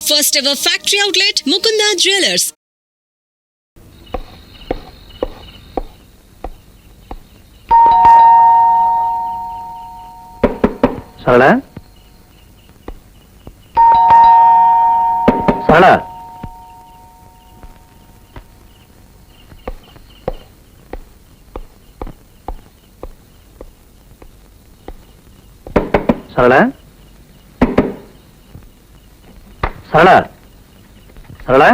First ever factory outlet Mukunda jewellers Sarala? Sarala? Sarala? Sarala Sarala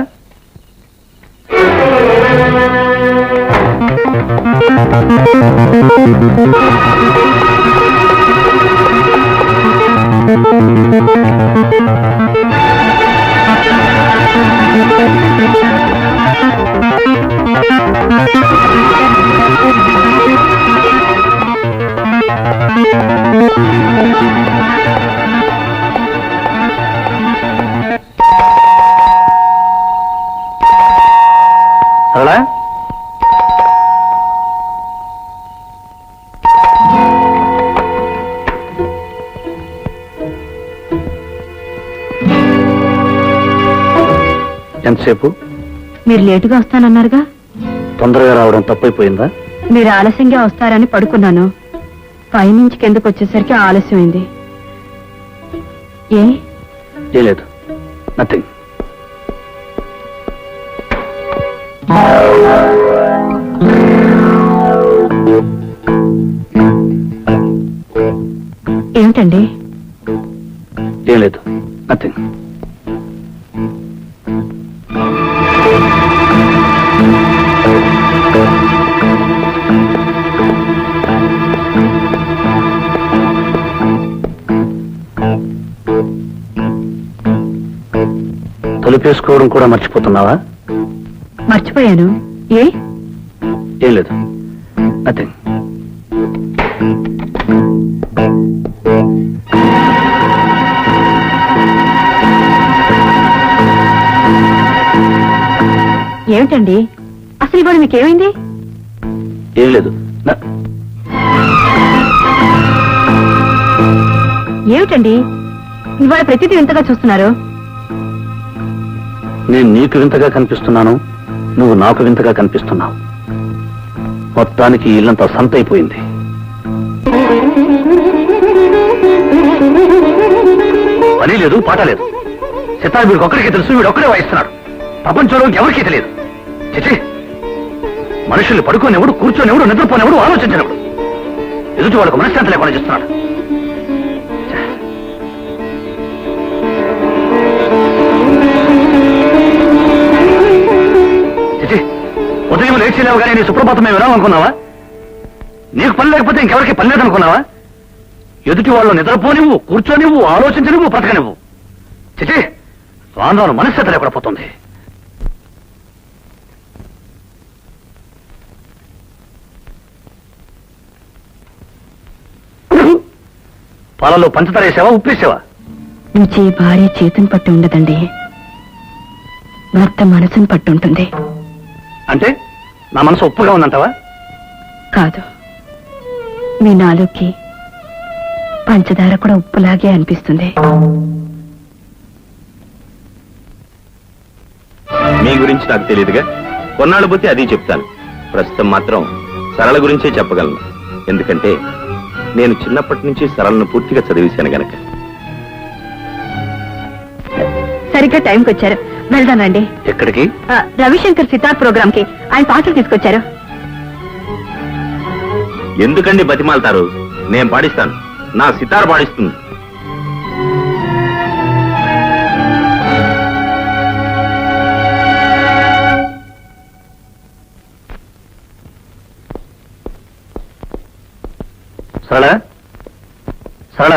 Sarala సరళ ఎంతసేపు? మీరు లేటుగా వస్తానన్నారుగా? తొందరగా రావడం తప్పైపోయిందా? మీరు ఆలస్యంగా వస్తారని పడుకున్నాను. పైనుంచి కిందకు వచ్చేసరికి ఆలస్యమైంది ఏ? ఏం లేదు. నథింగ్ ఏమిటండి? ఏం లేదు. నథింగ్ తలుపేసుకోవడం కూడా మర్చిపోతున్నావా? మర్చిపోయాను. ఏ? ఏం లేదు. నథింగ్ ఏమిటండి? అసలు ఇవాళ మీకేమైంది? ఏం లేదు. న- ఏమిటండి? ఇవాళ ప్రతిదీ వింతగా చూస్తున్నారు. నేను నీకు వింతగా కనిపిస్తున్నాను నువ్వు నాకు వింతగా కనిపిస్తున్నావు. మొత్తానికి ఇల్లంతా సంత అయిపోయింది పని లేదు పాట లేదు. సితార్ వీడికి ఒక్కడికి తెలుసు వీడు ఒక్కడే వాయిస్తున్నాడు. ప్రపంచంలో ఎవరికీ తెలియదు. చిచి మనుషుల్ని పడుకోనివ్వడు కూర్చొనివ్వడు నిద్రపోనివ్వడు ఆలోచించినప్పుడు ఎదుటి వాళ్ళకు మనశ్శాంతి లేకుండా చేస్తున్నాడు. ఉదయం లేచిలేవు కానీ నీ సుప్రభాతం మేము వినాలనుకున్నావా నీకు పని లేకపోతే ఇంకెవరికి పని లేదనుకున్నావా? ఎదుటి వాళ్ళు నిద్రపోనివ్వు కూర్చోనివ్వు ఆలోచించనివ్వు బ్రతకనివ్వు. చిచి రాను రాను మనశ్శత లేకుండా పోతుంది. పాలలో పంచదార వేసావా ఉప్పేసావా రుచి భార్య చేతుని పట్టి ఉండదండి. భర్త మనసును పట్టి ఉంటుంది. అంటే? నా మనసు ఉప్పుగా ఉందంటావా? కాదు. మీ నాలుగుకి పంచదార కూడా ఉప్పులాగే అనిపిస్తుంది. మీ గురించి నాకు తెలియదుగా. కొన్నాళ్ళు పోతే అది చెప్తాను. ప్రస్తుతం మాత్రం సరళ గురించే చెప్పగలను. ఎందుకంటే నేను చిన్నప్పటి నుంచి సరళను పూర్తిగా చదివేశాను గనక. సరిగ్గా టైంకి వచ్చారు. వెళ్దానండి ఎక్కడికి? రవిశంకర్ సితార్ ప్రోగ్రామ్కి ఆయన పాటలు తీసుకొచ్చారు. ఎందుకండి బతిమాలతారు? నేను పాడిస్తాను. నా సితార్ పాడిస్తుంది. సరళ? సరళ?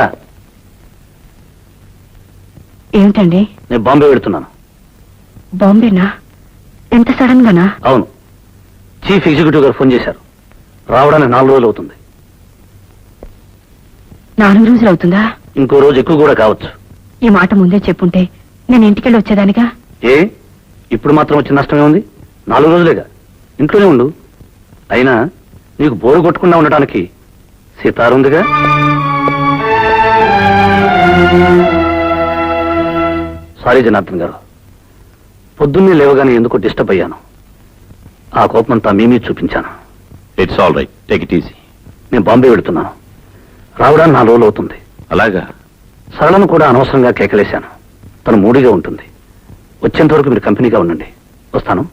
ఏమిటండి? నేను బాంబే వెళుతున్నాను. బాంబేనా? ఎంత సడన్ గానా అవును. చీఫ్ ఎగ్జిక్యూటివ్ గారు ఫోన్ చేశారు. రావడానికి నాలుగు రోజులు అవుతుంది. నాలుగు రోజులు అవుతుందా? ఇంకో రోజు ఎక్కువ కూడా కావచ్చు. ఈ మాట ముందే చెప్పుంటే నేను ఇంటికెళ్ళి వచ్చేదానిగా ఏ? ఇప్పుడు మాత్రం వచ్చిన నష్టమే ఉంది? నాలుగు రోజులేగా? ఇంట్లోనే ఉండు. అయినా నీకు బోరు కొట్టకుండా ఉండటానికి సితారుందిగా? సారీ జనార్దన్ గారు. పొద్దున్నే లేవగానే ఎందుకో డిస్టర్బ్ అయ్యాను. ఆ కోపమంతా మీ మీద చూపించాను. It's all right take it easy నేను బాంబే వెళుతున్నాను. రావడానికి నాలుగు రోజులు అవుతుంది. అలాగా? సరళను కూడా అనవసరంగా కేకలేశాను. తను మూడిగా ఉంటుంది. వచ్చేంత వరకు మీరు కంపెనీగా ఉండండి. వస్తాను.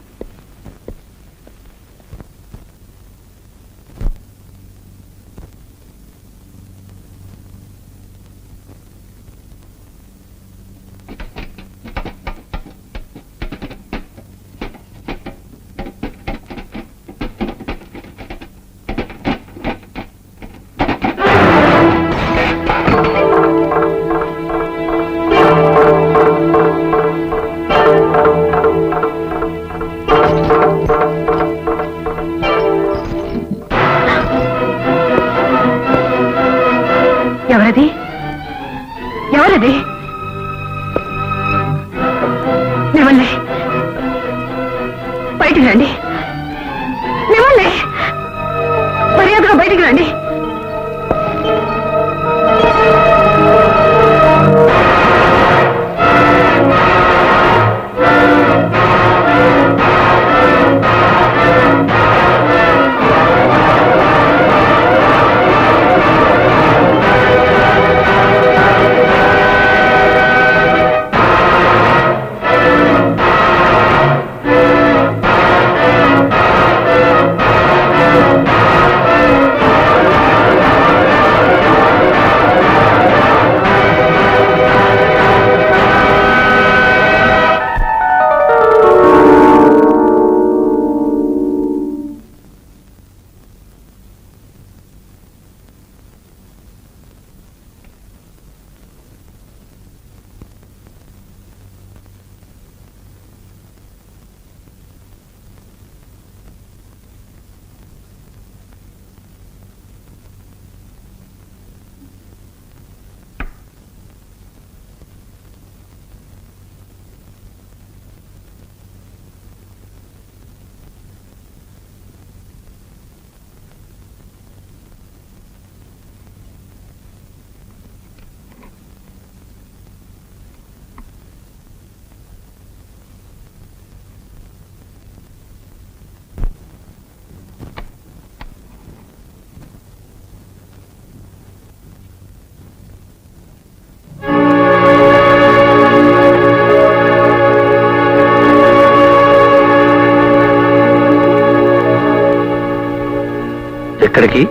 ఎక్కడికి?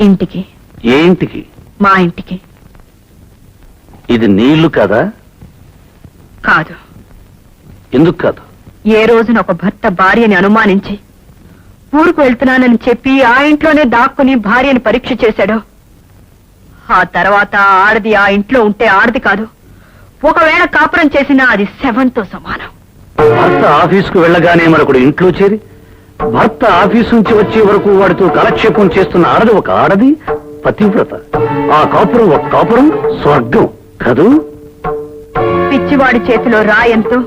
ఇంటికి. ఏ ఇంటికి? మా ఇంటికి. ఇది నీళ్ళు కాదా? కాదు. ఎందుకు కాదు? ఏ రోజున ఒక భర్త భార్యని అనుమానించి ఊరుకు వెళ్తున్నానని చెప్పి ఆ ఇంట్లోనే దాక్కుని భార్యని పరీక్ష చేశాడో? ఆ తర్వాత ఆడది ఆ ఇంట్లో ఉంటే ఆడది కాదు. ఒకవేళ కాపురం చేసినా అది శవంతో సమానం. భర్త ఆఫీసుకు వెళ్ళగానే మరొకడు ఇంట్లో చేరి భర్త ఆఫీసు నుంచి వచ్చే వరకు వాడితో కాలక్షేపం చేస్తున్న ఆడది ఒక ఆడది పతివ్రత. ఆ కాపురం ఒక కాపురం స్వర్గం కదూ? పిచ్చివాడి చేతిలో రాయంతో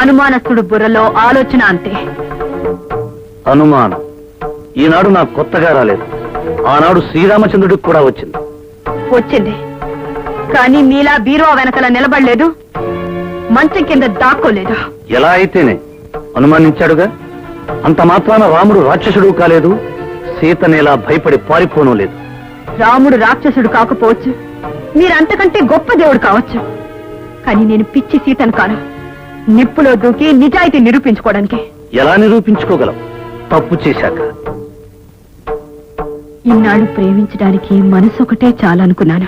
అనుమానస్తుడు బుర్రలో ఆలోచన అంతే. అనుమానం. ఈనాడు నాకు కొత్తగా రాలేదు. ఆనాడు శ్రీరామచంద్రుడికి కూడా వచ్చింది. వచ్చింది. కానీ మీలా బీరువా వెనకల నిలబడలేదు. మంచం కింద దాక్కోలేదు? ఎలా అయితేనే? అనుమానించాడుగా? అంత మాత్రాన రాముడు రాక్షసుడు కాలేదు సీతనేలా భయపడి పారిపోను లేదు. రాముడు రాక్షసుడు కాకపోవచ్చు మీరంతకంటే గొప్ప దేవుడు కావచ్చు. కానీ నేను పిచ్చి సీతను కాను. నిప్పులో దూకి నిజాయితీ నిరూపించుకోవడానికి. ఎలా నిరూపించుకోగలం? తప్పు చేశాక. ఇన్నాళ్ళు ప్రేమించడానికి మనసు ఒకటే చాలనుకున్నాను.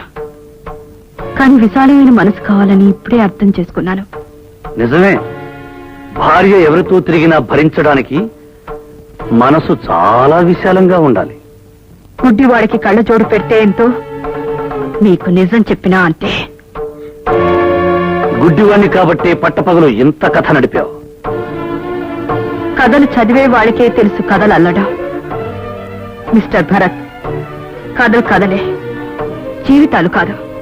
కానీ విశాలమైన మనసు కావాలని ఇప్పుడే అర్థం చేసుకున్నాను. నిజమే. భార్య ఎవరితో తిరిగినా భరించడానికి మనసు చాలా విశాలంగా ఉండాలి. గుడ్డివాడికి కళ్ళజోడు పెడితే ఎంతో? మీకు నిజం చెప్పినా అంతే. గుడ్డివాణ్ణి కాబట్టి పట్టపగలు ఇంత కథ నడిపావు. కథలు చదివే వాడికే తెలుసు కథలు అల్లడం. మిస్టర్ భరత్ కథలు కథలే. జీవితాలు కాదు.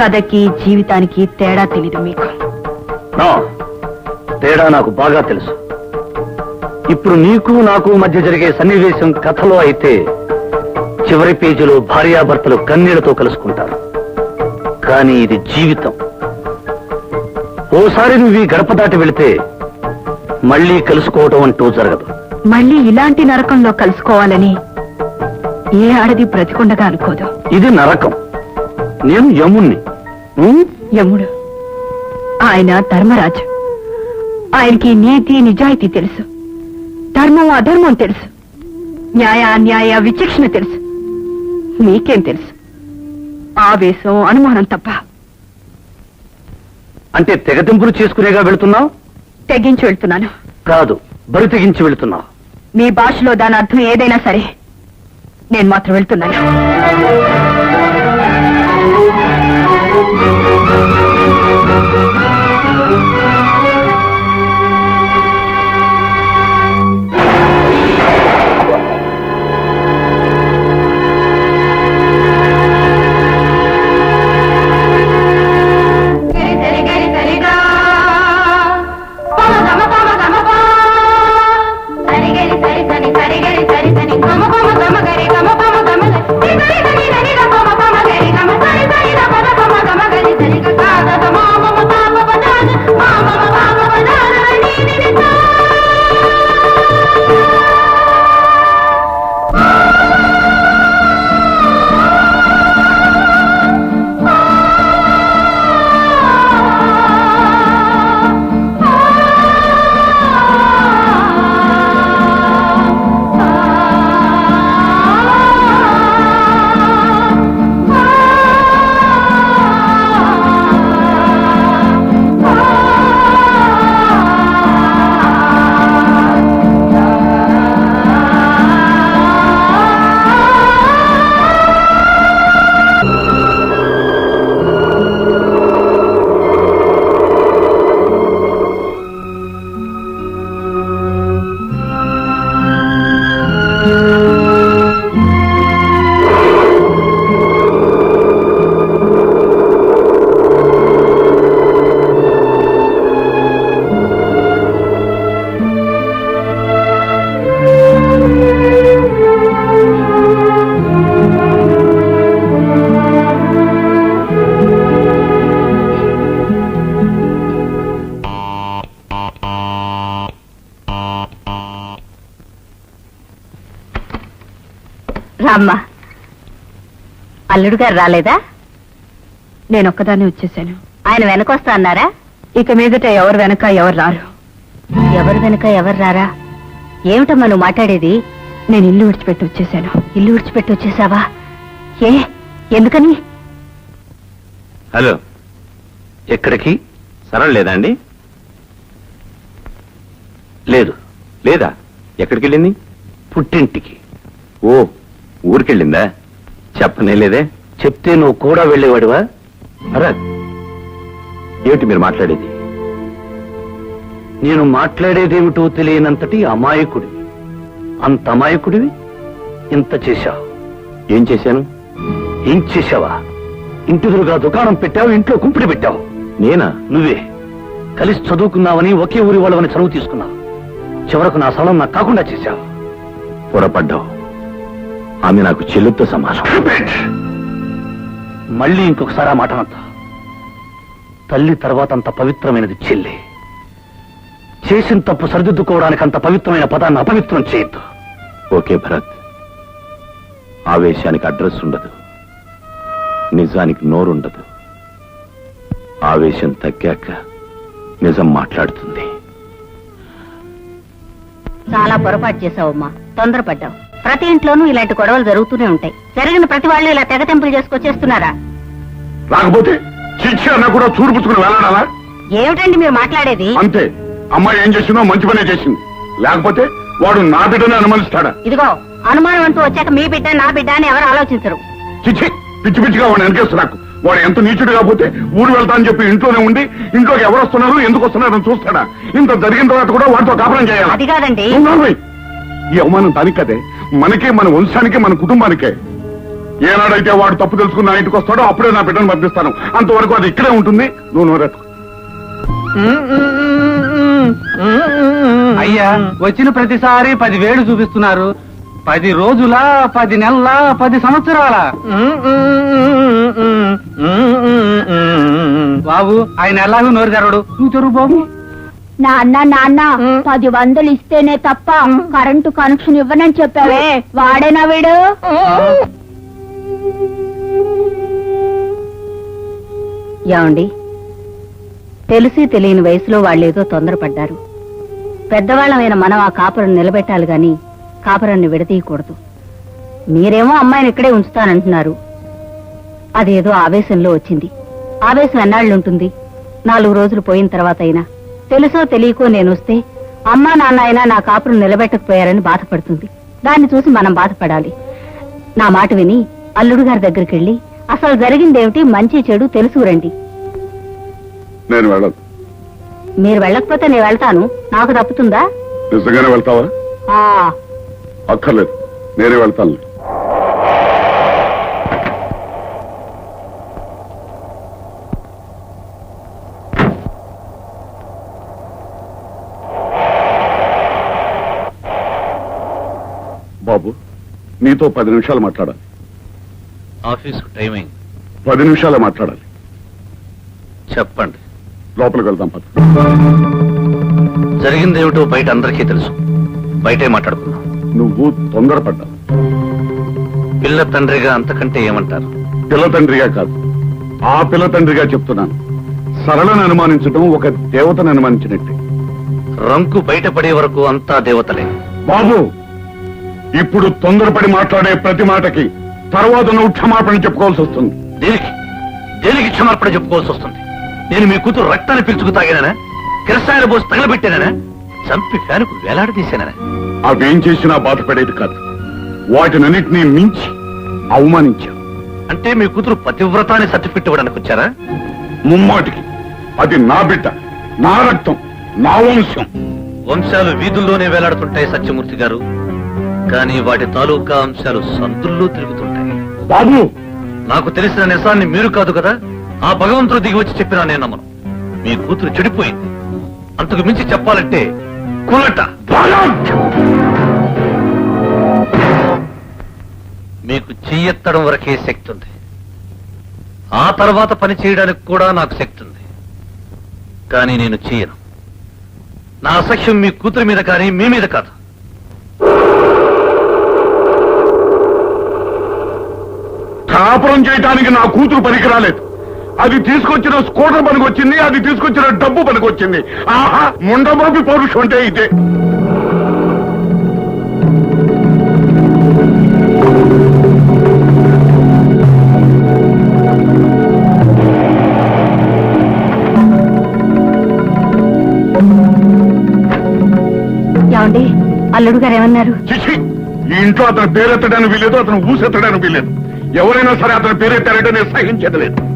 కథకి జీవితానికి తేడా తెలీదు మీకు. తేడా నాకు బాగా తెలుసు. ఇప్పుడు నీకు నాకు మధ్య జరిగే సన్నివేశం కథలో అయితే చివరి పేజీలో భార్యాభర్తలు కన్నీళ్ళతో కలుసుకుంటారు. కానీ ఇది జీవితం. ఓసారి నువ్వు ఈ గడప దాటి వెళితే మళ్ళీ కలుసుకోవటం అంటూ జరగదు. మళ్ళీ ఇలాంటి నరకంలో కలుసుకోవాలని ఏ ఆడది బ్రతికుండగా అనుకోదు. ఇది నరకం. నేను యముణ్ణి? యముడు. ఆయన ధర్మరాజు. ఆయనకి నీతి నిజాయితీ తెలుసు. ధర్మం అధర్మం తెలుసు. న్యాయ అన్యాయ విచక్షణ తెలుసు. నీకేం తెలుసు? ఆవేశం అనుమానం తప్ప. అంటే తెగతింపులు చేసుకునేగా వెళుతున్నావు? తెగించి వెళ్తున్నాను. కాదు బరి తెగించి వెళుతున్నావు. మీ భాషలో దాని అర్థం ఏదైనా సరే. నేను మాత్రం వెళ్తున్నాను. రామ్మా అల్లుడు గారు రాలేదా? నేను ఒక్కదాన్ని వచ్చేసాను. ఆయన వెనకొస్తా అన్నారా? ఇక మీదట ఎవరు వెనక ఎవరు రారు. ఎవరు వెనక ఎవరు రారా? ఏమిటమ్మా నువ్వు మాట్లాడేది? నేను ఇల్లు విడిచిపెట్టి వచ్చేసాను. ఇల్లు విడిచిపెట్టి వచ్చేసావా? ఏ? ఎందుకని? హలో. ఎక్కడికి? సరళ లేదా అండి? లేదు. లేదా? ఎక్కడికి వెళ్ళింది పుట్టింటికి. ఓ ఊరికెళ్ళిందా? చెప్పనే లేదే? చెప్తే నువ్వు కూడా వెళ్ళేవాడివా? భరత్ ఏమిటి మీరు మాట్లాడేది? నేను మాట్లాడేదేమిటో తెలియనంతటి అమాయకుడివి. అంత అమాయకుడివి ఇంత చేశావు. ఏం చేశాను? ఏం చేశావా? ఇంటిదురుగా దుకాణం పెట్టావు ఇంట్లో కుంపిడి పెట్టావు. నేనా? నువ్వే. కలిసి చదువుకున్నావని ఒకే ఊరి వాళ్ళవని చదువు తీసుకున్నావు. చివరకు నా స్థలం నాకు కాకుండా చేశావు. పొరపడ్డావు. ఆమె నాకు చెల్లుతో సమానం. మళ్ళీ ఇంకొకసారి ఆ మాట అనొద్దు. తల్లి తర్వాత అంత పవిత్రమైనది చెల్లి. చేసిన తప్పు సరిదిద్దుకోవడానికి అంత పవిత్రమైన పదాన్ని అపవిత్రం చేయొద్దు. ఓకే భరత్. ఆవేశానికి అడ్రస్ ఉండదు. నిజానికి నోరుండదు ఆవేశం తగ్గాక నిజం మాట్లాడుతుంది. చాలా పొరపాటు చేసావమ్మా తొందరపడ్డావు. ప్రతి ఇంట్లోనూ ఇలాంటి గొడవలు జరుగుతూనే ఉంటాయి. జరిగిన ప్రతి వాళ్ళు ఇలా తెగతెంపులు చేసుకొచ్చేస్తున్నారా? రాకపోతే శిక్ష అన్న కూడా చూడుపుచ్చుకుని వెళ్ళడాలా ఏమిటండి మీరు మాట్లాడేది? అంతే. అమ్మాయి ఏం చేసిందో మంచి పనే చేసింది. లేకపోతే వాడు నా బిడ్డని అనుమానిస్తాడా? ఇదిగో అనుమానం అంటూ వచ్చాక మీ బిడ్డ నా బిడ్డ అని ఎవరు ఆలోచించరు. చిచ్చి పిచ్చి పిచ్చిగా వాడు వెనకేస్తు నాకు. వాడు ఎంత నీచుడు కాకపోతే ఊరు వెళ్తా అని చెప్పి ఇంట్లోనే ఉండి ఇంట్లోకి ఎవరు వస్తున్నారు ఎందుకు వస్తున్నారు అని చూస్తాడా? ఇంత జరిగిన తర్వాత కూడా వాడితో కాపురం చేయాలి? అది కాదండి. ఈ అవమానం దానికి కదే. మనకే మన వంశానికి మన కుటుంబానికే. ఏనాడైతే వాడు తప్పు తెలుసుకుని నా ఇంటికి వస్తాడో అప్పుడే నా బిడ్డను పంపిస్తాను అంతవరకు అది ఇక్కడే ఉంటుంది. నువ్వు నోరెత్తు అయ్యా వచ్చిన ప్రతిసారి పదివేలు చూపిస్తున్నారు. పది రోజుల పది నెలల పది సంవత్సరాల? బాబు ఆయన ఎలాగో నోరు తెరవడు. నువ్వు తెరువు బాబు. నాన్న నాన్న పది వందలు ఇస్తేనే తప్ప కరెంటు కనెక్షన్ ఇవ్వనని చెప్పావే. వాడేనా వీడు? ఏమండి? తెలిసి తెలియని వయసులో వాళ్ళేదో తొందరపడ్డారు. పెద్దవాళ్ళమైన మనం ఆ కాపురం నిలబెట్టాలి గాని కాపురాన్ని విడదీయకూడదు. మీరేమో అమ్మాయిని ఇక్కడే ఉంచుతానంటున్నారు. అదేదో ఆవేశంలో వచ్చింది. ఆవేశం ఎన్నాళ్ళు ఉంటుంది నాలుగు రోజులు పోయిన తర్వాత అయినా. తెలుసో తెలియకో నేను వస్తే అమ్మా నాన్న అయినా నా కాపురం నిలబెట్టకపోయారని బాధపడుతుంది. దాన్ని చూసి మనం బాధపడాలి. నా మాట విని అల్లుడు గారి దగ్గరికి వెళ్ళి అసలు జరిగిందేమిటి? మంచి చెడు నేను వెళ్ళను. మీరు వెళ్ళకపోతే నేను వెళ్తాను. నాకు తప్పుతుందా? నిజంగానే వెళ్తావా? ఆ. అక్కర్లేదు. నేనే వెళ్తాను. బాబు నీతో పది నిమిషాలు మాట్లాడాలి. ఆఫీస్ టైమింగ్ పది నిమిషాలే మాట్లాడాలి. చెప్పండి. లోపలికి వెళ్దాం పద. జరిగిందేమిటో బయట అందరికీ తెలుసు. బయటే మాట్లాడుకుందాం. నువ్వు తొందరపడ్డావు. పిల్ల తండ్రిగా అంతకంటే ఏమంటారు? పిల్ల తండ్రిగా కాదు. ఆ పిల్ల తండ్రిగా చెప్తున్నాను. సరళను అనుమానించడం ఒక దేవతను అనుమానించినట్టే. రంకు బయటపడే వరకు అంతా దేవతలే. బాబు! ఇప్పుడు తొందరపడి మాట్లాడే ప్రతి మాటకి తర్వాత నువ్వు క్షమాపణ చెప్పుకోవాల్సి వస్తుంది. దేనికి? దేనికి క్షమార్పణ చెప్పుకోవాల్సి వస్తుంది? నేను మీ కూతురు రక్తాన్ని పీల్చుకు తాగానా కిరసాయన పోసి తగలబెట్టానా చంపి ఫ్యానుకు వేలాడదీశానా? అవేం చేసినా బాధపడేది కాదు. వాటినన్నిటినీ మించి అవమానించా అంటే మీ కూతురు పతివ్రతాన్ని సర్టిఫికెట్ ఇవ్వడానికి వచ్చారా ముమ్మాటికి. అది నా బిడ్డ నా రక్తం నా వంశం. వంశాలు వీధుల్లోనే వేలాడుతుంటాయి సత్యమూర్తి గారు. కానీ వాటి తాలూకా అంశాలు సందుల్లో తిరుగుతుంటాయి. బాబు! నాకు తెలిసిన నిజాన్ని మీరు కాదు కదా? ఆ భగవంతుడు దిగి వచ్చి చెప్పినా నేను నమ్మను. మీ కూతురు చెడిపోయింది. అంతకు మించి చెప్పాలంటే కులట! మీకు చెయ్యెత్తడం వరకే శక్తి ఉంది. ఆ తర్వాత పని చేయడానికి కూడా నాకు శక్తి ఉంది. కానీ నేను చెయ్యను. నా అసఖ్యం మీ కూతురి మీద కానీ మీ మీద కాదు. కాపురం చేయటానికి నా కూతురు పనికి రాలేదు అది తీసుకొచ్చిన స్కూటర్ పనికొచ్చింది అది తీసుకొచ్చిన డబ్బు పనికొచ్చింది. ఆహా ముండమోపి పౌరుషం అంటే ఇదే. ఏమండి అల్లుడు గారు ఏమన్నారు? ఈ ఇంట్లో అతని పేరెత్తడానికి వీలేదు అతను ఊసెత్తడానికి వీలేదు ఎవరైనా సరే అతను పేరెట్టారంటే నేను సహించేది లేదు.